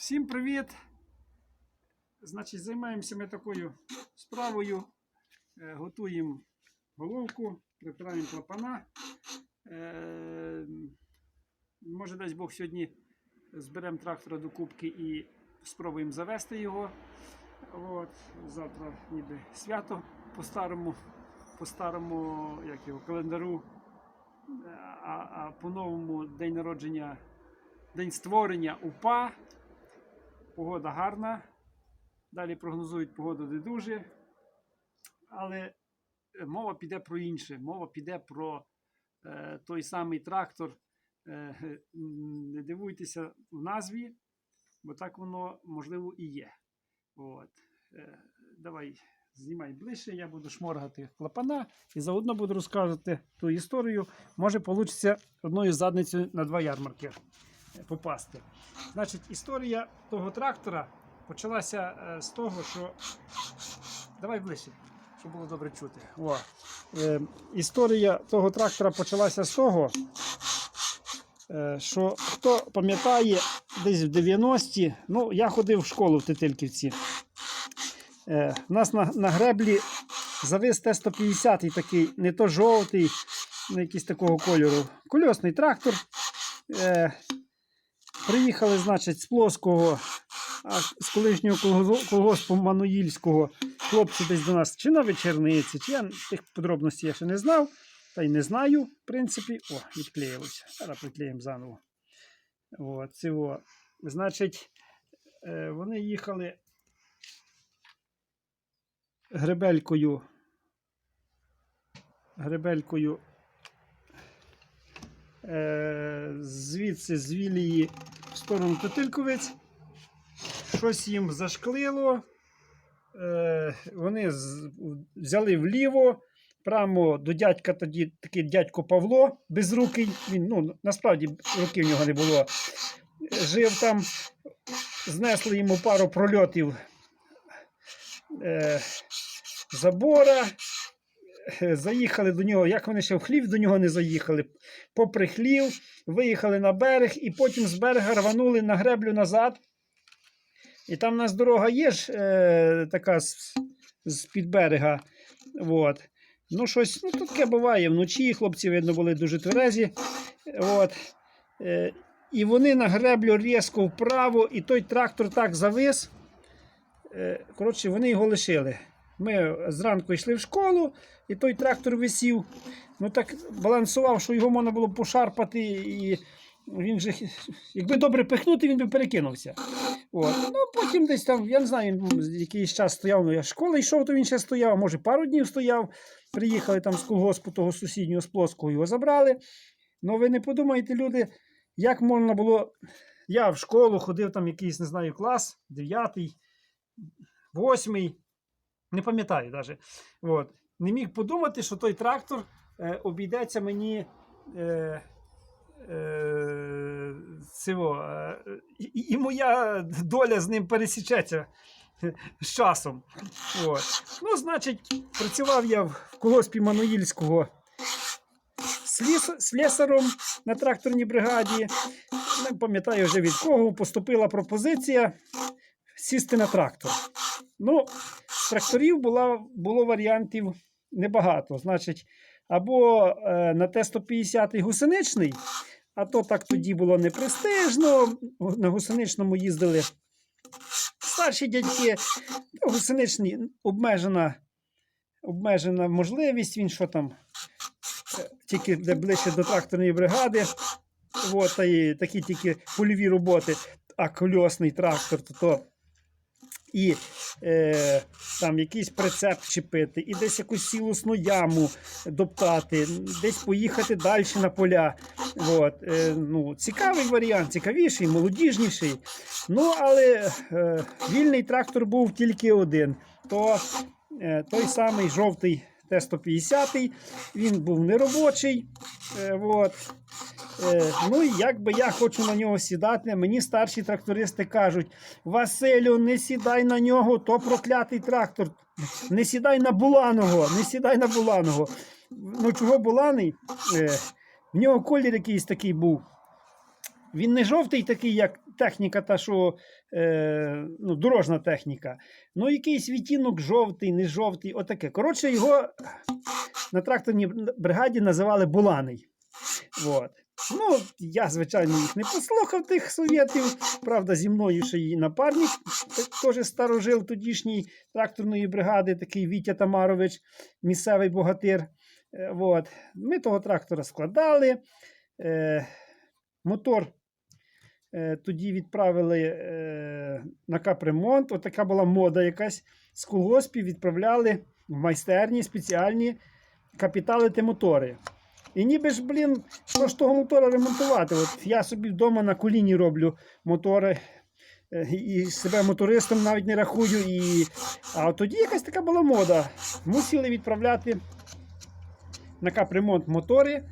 Всім привіт! Значить, займаємося ми такою справою. Е, готуємо головку, прибираємо клапана. Е, може, дасть Бог сьогодні зберемо трактора до кубки і спробуємо завести його. От, завтра ніби свято по старому, по старому як його, календару, Е, а, а по-новому день народження, день створення УПА. Погода гарна. Далі прогнозують погоду не дуже. Але мова піде про інше. Мова піде про е, той самий трактор. Е, не дивуйтеся в назві, бо так воно можливо і є. От. Е, давай знімай ближче, я буду шморгати клапана і заодно буду розказувати ту історію. Може, вийде одною задницею на два ярмарки попасти. Значить, історія того трактора почалася е, з того, що. Давай ближче, щоб було добре чути. О. Е, історія того трактора почалася з того, е, що хто пам'ятає, десь в 90-ті, ну, я ходив в школу в Тетильківці. Е, у нас на, на греблі завис Т-150 такий, не то жовтий, ну, якийсь такого кольору. Кольосний трактор. Е, приїхали, значить, з плоского, а з колишнього колгоспу Мануїльського. Хлопці десь до нас чи на вечерниці, чи я тих подробностей я ще не знав, та й не знаю, в принципі. О, відклеїлося. Зараз приклеїмо заново. От, цього. Значить, е, вони їхали гребелькою. Гребелькою. Е, звідси з Вілії в сторону Тотильковець. Щось їм зашклило. Е, вони взяли вліво. Прямо до дядька тоді такий дядько Павло безрукий. Він, ну, насправді руки в нього не було. Жив там, знесли йому пару прольотів е, забора. Е, Заїхали до нього, як вони ще в хлів до нього не заїхали. Попри хлів, виїхали на берег і потім з берега рванули на греблю назад. І там у нас дорога є ж е, така з, з під берега. От. Ну, щось, ну, таке буває вночі. Хлопці, видно, були дуже тверезі. От. Е, і вони на греблю різко вправо, і той трактор так завис. Е, коротше, вони його лишили. Ми зранку йшли в школу, і той трактор висів. Ну так балансував, що його можна було пошарпати, і він же, якби добре пихнути, він би перекинувся. От. Ну, потім десь там, я не знаю, він якийсь час стояв, ну я школи йшов, то він ще стояв, може пару днів стояв. Приїхали там з колгоспу того сусіднього з плоского, його забрали. Ну ви не подумайте, люди, як можна було. Я в школу ходив там якийсь, не знаю, клас, 9, 8, не пам'ятаю навіть. От. Не міг подумати, що той трактор е, обійдеться мені. Е, е, цього, е, і, і моя доля з ним пересічеться з часом. От. Ну, значить, працював я в колгоспі Мануїльського слесаром на тракторній бригаді. Не пам'ятаю вже від кого поступила пропозиція сісти на трактор. Ну, тракторів була, було варіантів небагато. Значить, або е, на Т-150 гусеничний, а то так тоді було не престижно. На гусеничному їздили старші дядьки. Ну, Гусеничний обмежена, обмежена можливість. Він що там е, тільки де ближче до тракторної бригади. От, і такі тільки польові роботи, а кольосний трактор, то, то і е, там якийсь прицеп чіпити, і десь якусь сілосну яму доптати, десь поїхати далі на поля. От, е, ну, цікавий варіант, цікавіший, молодіжніший. Ну, але е, вільний трактор був тільки один. То е, той самий жовтий Т-150, він був неробочий. Е, от. Е, ну і як би я хочу на нього сідати, мені старші трактористи кажуть: Василю, не сідай на нього, то проклятий трактор. Не сідай на Буланого, не сідай на Буланого. Ну, чого Буланий? Е, в нього колір якийсь такий був. Він не жовтий такий, як техніка, та що е, ну, дорожна техніка. Ну, якийсь відтінок жовтий, не жовтий, отаке. Коротше, його на тракторній бригаді називали Буланий. От. Ну, я, звичайно, їх не послухав тих совєтів. Правда, зі мною ще й напарник, теж старожил тодішньої тракторної бригади, такий Вітя Тамарович, місцевий богатир. Е, От. Ми того трактора складали. Е, мотор тоді відправили е, на капремонт. Отака була мода якась. З колгоспів відправляли в майстерні спеціальні капіталити мотори. І ніби ж, блін, що ж того мотора ремонтувати? От я собі вдома на коліні роблю мотори. е, І себе мотористом навіть не рахую. І... А тоді якась така була мода. Мусили відправляти на капремонт мотори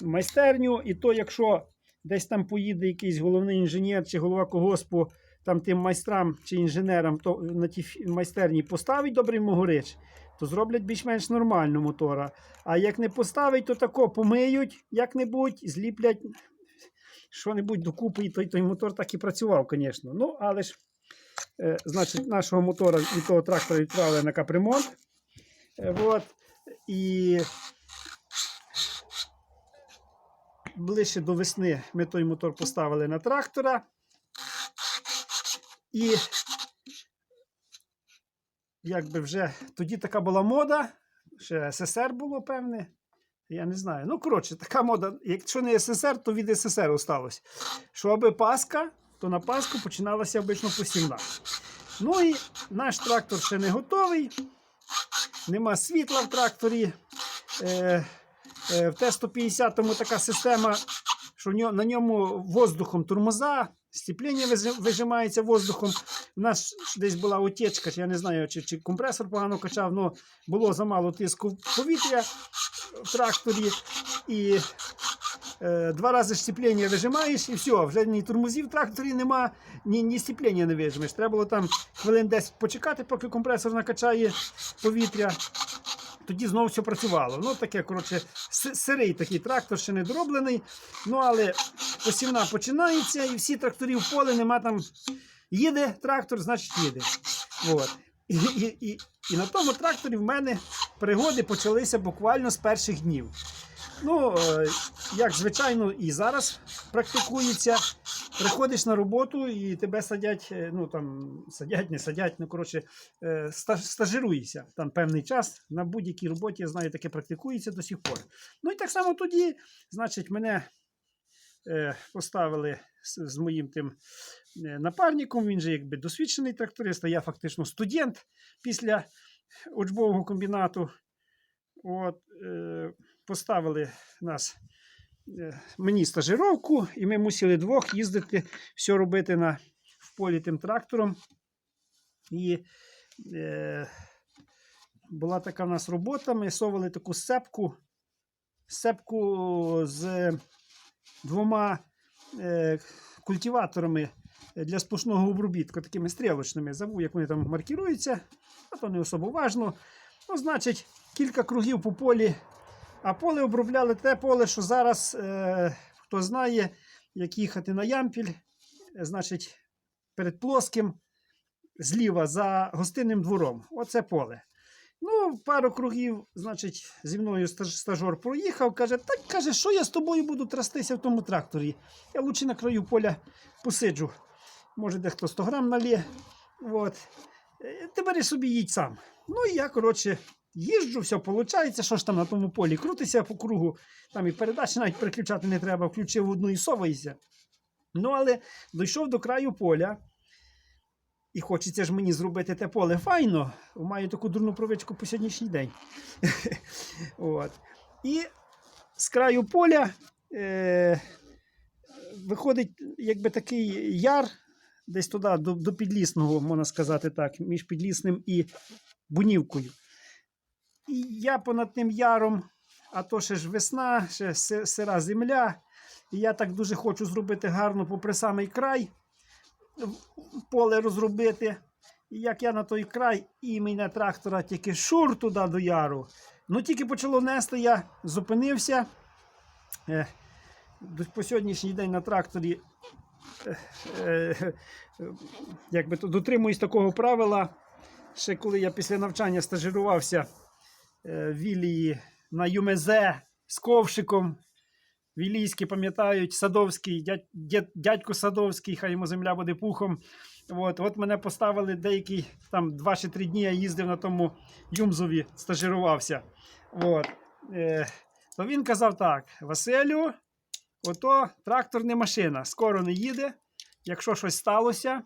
в майстерню. І то, якщо десь там поїде якийсь головний інженер чи голова колгоспу, там тим майстрам чи інженерам то на тій майстерні поставить добрий могорич, то зроблять більш-менш нормально мотора. А як не поставить, то тако помиють як-небудь, зліплять що-небудь докупи, і той, той мотор так і працював, звісно. Ну, але ж, е, значить, нашого мотора від того трактора відправили на капремонт. Е, от. І ближче до весни ми той мотор поставили на трактора. І якби вже тоді така була мода, ще СССР було певне. Я не знаю. Ну, коротше, така мода. Якщо не СССР, то від СССР осталось. Що аби Пасха, то на Пасху починалася обично посівна. Ну і наш трактор ще не готовий. Нема світла в тракторі. Е, в Т-150 така система, що на ньому воздухом тормоза, стіплення вижимається воздухом. У нас десь була утечка, я не знаю, чи, чи компресор погано качав, але було замало тиску повітря в тракторі. І е, два рази стіплення вижимаєш, і все, вже ні тормозів в тракторі нема, ні, ні стіплення не вижимеш. Треба було там хвилин 10 почекати, поки компресор накачає повітря. Тоді знову все працювало. Ну, таке, коротше, сирий такий трактор, ще не дороблений. Ну, але посівна починається, і всі тракторі в поле нема там. Їде трактор, значить їде. От. І, і, і, і на тому тракторі в мене пригоди почалися буквально з перших днів. Ну, е, як звичайно, і зараз практикується. Приходиш на роботу і тебе садять, е, ну там садять, не садять, ну коротше, е, стажируєшся там певний час. На будь-якій роботі, я знаю, таке практикується до сих пор. Ну і так само тоді, значить, мене поставили з, моїм тим напарником. Він же якби досвідчений тракторист, а я фактично студент після учбового комбінату. От, е, поставили нас е, мені стажировку, і ми мусили двох їздити, все робити на, в полі тим трактором. І е, була така в нас робота. Ми совали таку сцепку, сцепку з двома е, культиваторами для сплошного обробітку, такими стрілочними. Забув, як вони там маркіруються, а то не особо важно. Ну, значить, кілька кругів по полі. А поле обробляли те поле, що зараз, е, хто знає, як їхати на ямпіль, е, значить, перед плоским, зліва за гостинним двором. Оце поле. Ну, пару кругів, значить, зі мною стажор проїхав, каже, так каже, що я з тобою буду трястися в тому тракторі. Я лучше на краю поля посиджу. Може, дехто 100 грам налє. От. Е, Ти бери собі їдь сам. Ну і я, коротше, їжджу, все виходить, що ж там на тому полі крутися по кругу, там і передачі навіть переключати не треба, включив одну і соваєшся. Ну, але дійшов до краю поля. І хочеться ж мені зробити те поле файно. Маю таку дурну провичку по сьогоднішній день. От. І з краю поля е, виходить якби такий яр, десь туди, до, до підлісного, можна сказати так, між підлісним і бунівкою. І я понад тим яром, а то ще ж весна, ще сира земля. І я так дуже хочу зробити гарно попри самий край поле розробити. І як я на той край, і мене трактора тільки шур туди до яру. Ну тільки почало нести, я зупинився. Е, по сьогоднішній день на тракторі е, е, якби дотримуюсь такого правила. Ще коли я після навчання стажирувався Вілії на ЮМЗ з ковшиком. Вілійські пам'ятають, Садовський, дядь, дядь, дядько Садовський, хай йому земля буде пухом. От, от мене поставили деякий там два чи три дні я їздив на тому Юмзові, стажирувався. От. Е, то він казав так: Василю, ото трактор не машина, скоро не їде. Якщо щось сталося,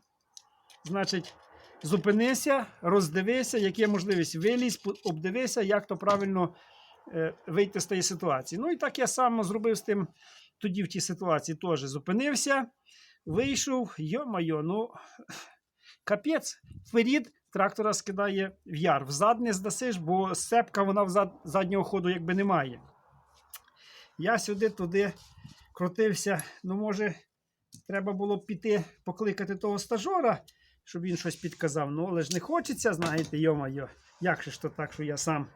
значить зупинися, роздивися, як є можливість вилізь, обдивися, як то правильно е, вийти з тієї ситуації. Ну і так я сам зробив з тим тоді в тій ситуації теж зупинився, вийшов, йо-майо, ну капець, вперед трактора скидає в яр. Взад не здасиш, бо сцепка вона взад, заднього ходу якби немає. Я сюди туди крутився. Ну, може, треба було піти покликати того стажора, щоб він щось підказав. Ну, але ж не хочеться, знаєте, йо-майо, як же ж то так, що я сам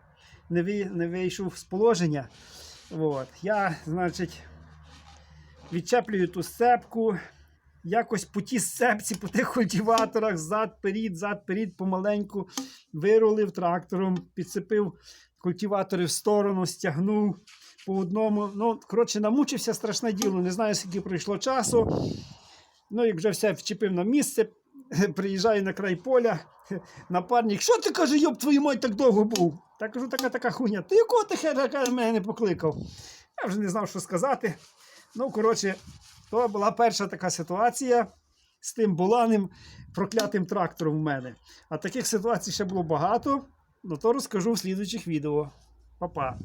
не, ви, не вийшов з положення. От. Я, значить, відчеплюю ту сцепку. Якось по тій сцепці, по тих культиваторах, зад, перід, зад, перід, помаленьку вирулив трактором, підцепив культиватори в сторону, стягнув по одному. Ну, коротше, намучився страшне діло. Не знаю, скільки пройшло часу. Ну, як вже все вчепив на місце, приїжджаю на край поля, напарник, що ти каже, йоб твою мать так довго був? Та кажу, така така хуйня. Ти якого ти хера мене не покликав? Я вже не знав, що сказати. Ну, коротше, то була перша така ситуація з тим буланим проклятим трактором в мене. А таких ситуацій ще було багато, ну то розкажу в слідуючих відео. Па-па.